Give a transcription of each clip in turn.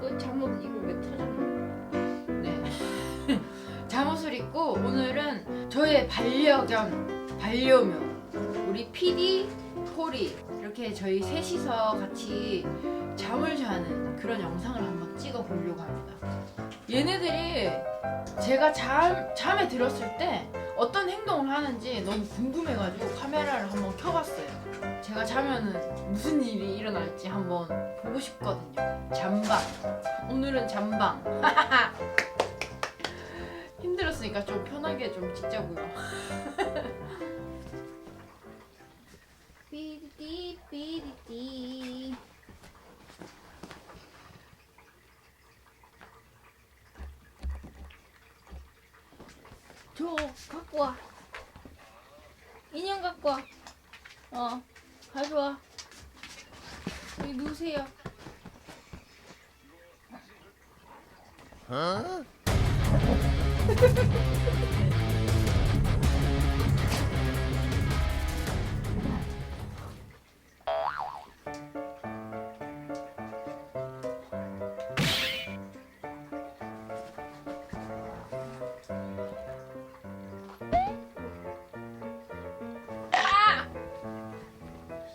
그 잠옷 이거 왜 터졌나? 네. 잠옷을 입고 오늘은 저의 반려견, 반려묘 우리 PD, 포리 이렇게 저희 셋이서 같이 잠을 자는 그런 영상을 한번 찍어 보려고 합니다. 얘네들이 제가 잠, 잠에 들었을 때 어떤 행동을 하는지 너무 궁금해가지고 카메라를 한번 켜봤어요. 제가 자면은 무슨 일이 일어날지 한번 보고 싶거든요. 잠방. 오늘은 잠방. 힘들었으니까 좀 편하게 좀 찍자고요. 삐리띠 삐리띠. 저 갖고 와. 인형 갖고 와. 어, 가져와. 여기 누우세요. 야.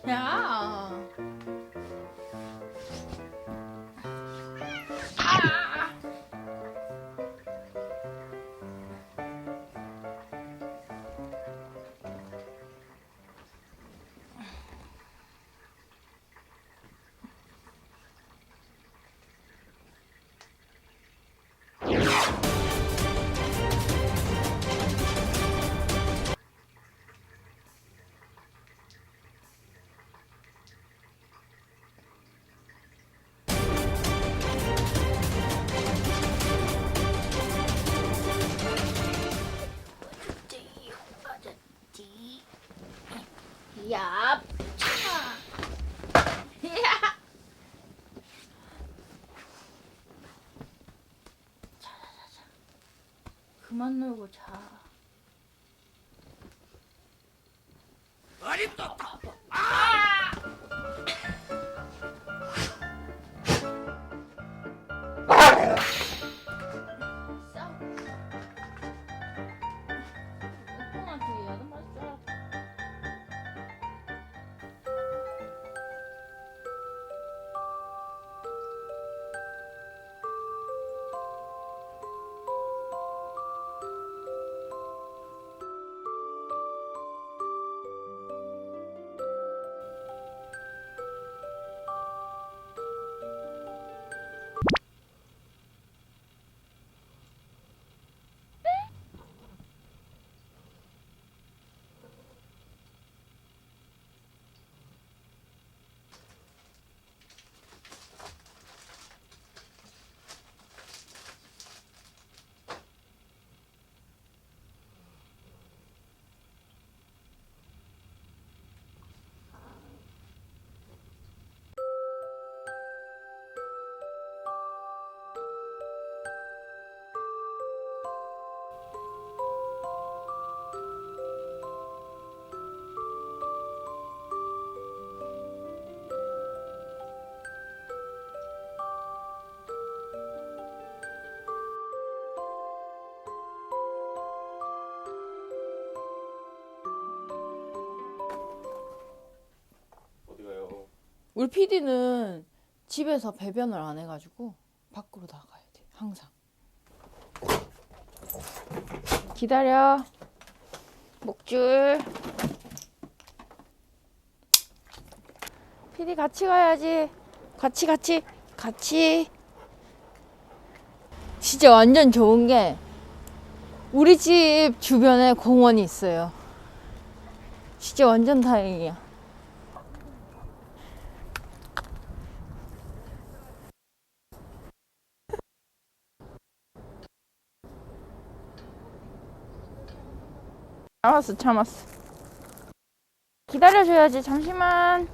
呀 야. 자자자자. 그만 놀고 자. 싸워. 우리 PD는 집에서 배변을 안 해가지고 밖으로 나가야 돼 항상. 기다려. 목줄. PD 같이 가야지. 같이 같이 같이. 진짜 완전 좋은 게 우리 집 주변에 공원이 있어요. 진짜 완전 다행이야 참았어, 참았어. 기다려줘야지, 잠시만.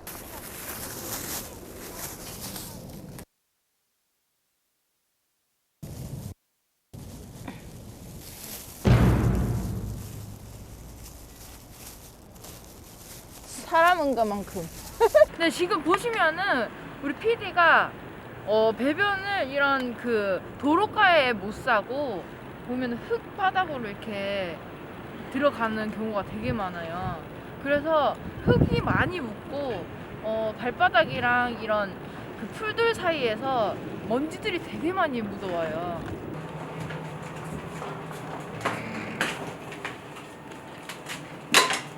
사람은 그만큼. 네 지금 보시면은 우리 PD가 어, 배변을 이런 그 도로가에 못 싸고 보면 흙 바닥으로 이렇게 들어가는 경우가 되게 많아요. 그래서 흙이 많이 묻고 어, 발바닥이랑 이런 그 풀들 사이에서 먼지들이 되게 많이 묻어와요.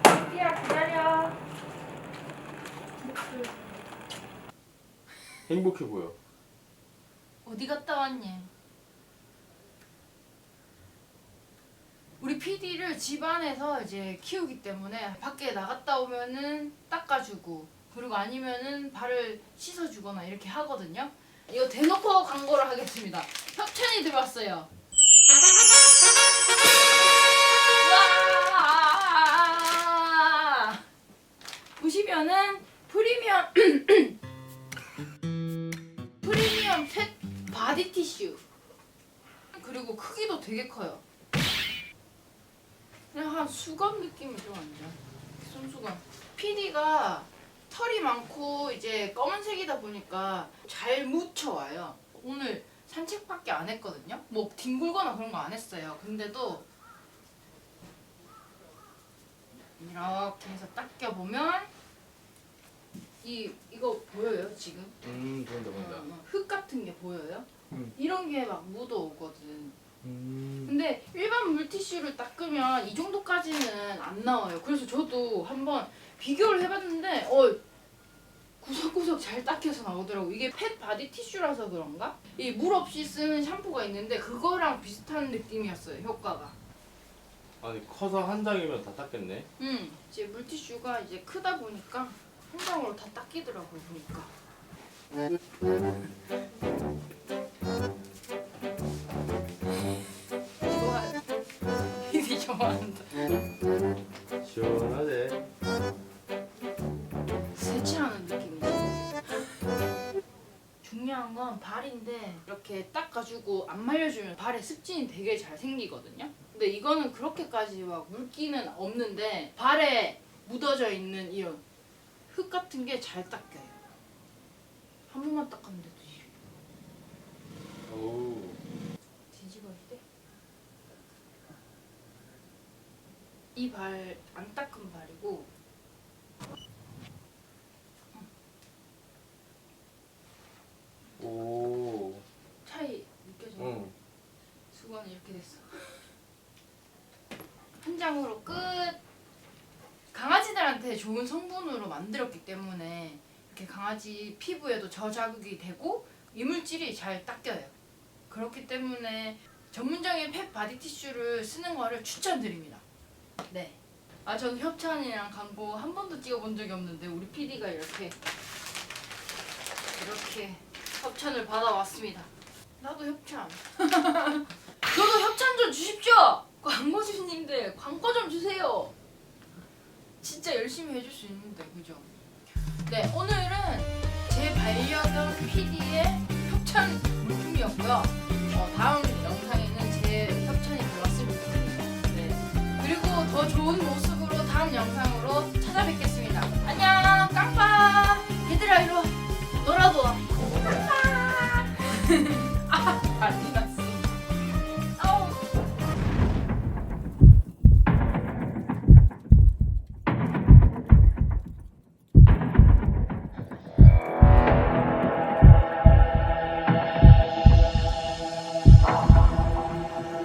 PD야 기다려. 행복해 보여. 어디 갔다 왔니? 우리 PD를 집안에서 이제 키우기 때문에 밖에 나갔다 오면은 닦아주고 그리고 아니면은 발을 씻어주거나 이렇게 하거든요. 이거 대놓고 광고를 하겠습니다. 협찬이 들어왔어요. 와! 보시면은 프리미엄 프리미엄 펫 바디 티슈 그리고 크기도 되게 커요 수건 느낌이죠 완전 손수건 PD가 털이 많고 이제 검은색이다 보니까 잘 묻혀와요 오늘 산책밖에 안 했거든요 뭐 뒹굴거나 그런 거 안 했어요 근데도 이렇게 해서 닦여 보면 이 이거 보여요 지금? 음, 보인다, 보인다. 어, 어, 흙 같은 게 보여요? 음. 이런 게 막 묻어 오거든. 음. 근데 일반 물티슈를 닦으면 이 정도까지는 안 나와요. 그래서 저도 한번 비교를 해봤는데 어 구석구석 잘 닦여서 나오더라고. 이게 펫 바디 티슈라서 그런가? 이 물 없이 쓰는 샴푸가 있는데 그거랑 비슷한 느낌이었어요. 효과가. 아니 커서 한 장이면 다 닦겠네. 음 이제 물티슈가 이제 크다 보니까 한 장으로 다 닦이더라고요 보니까. 닦아주고 안 말려주면 발에 습진이 되게 잘 생기거든요. 근데 이거는 그렇게까지 막 물기는 없는데 발에 묻어져 있는 이런 흙 같은 게 잘 닦여요. 한 번만 닦았는데도 오. 뒤집어야 돼. 이발 안 닦은 발이고 오. 차이 느껴져요. 응. 수건이 이렇게 됐어. 한 장으로 끝. 강아지들한테 좋은 성분으로 만들었기 때문에 이렇게 강아지 피부에도 저자극이 되고 이물질이 잘 닦여요. 그렇기 때문에 전문적인 펫 바디 티슈를 쓰는 거를 추천드립니다. 네. 아 저는 협찬이랑 광고 한 번도 찍어본 적이 없는데 우리 PD가 이렇게 이렇게 협찬을 받아왔습니다. 나도 협찬. 저도 협찬 좀 주십시오. 광고주님들 광고 좀 주세요. 진짜 열심히 해줄 수 있는데 그죠? 네 오늘은 제 반려견 PD의 협찬 물품이었고요. 어, 다음 영상에는 제 협찬이 들어왔으면 좋겠네요. 네 그리고 더 좋은 모습으로 다음 영상으로 찾아뵙겠습니다. 안녕 깡파 얘들아 이리 와 놀아도 와. 깡파 아 아니다.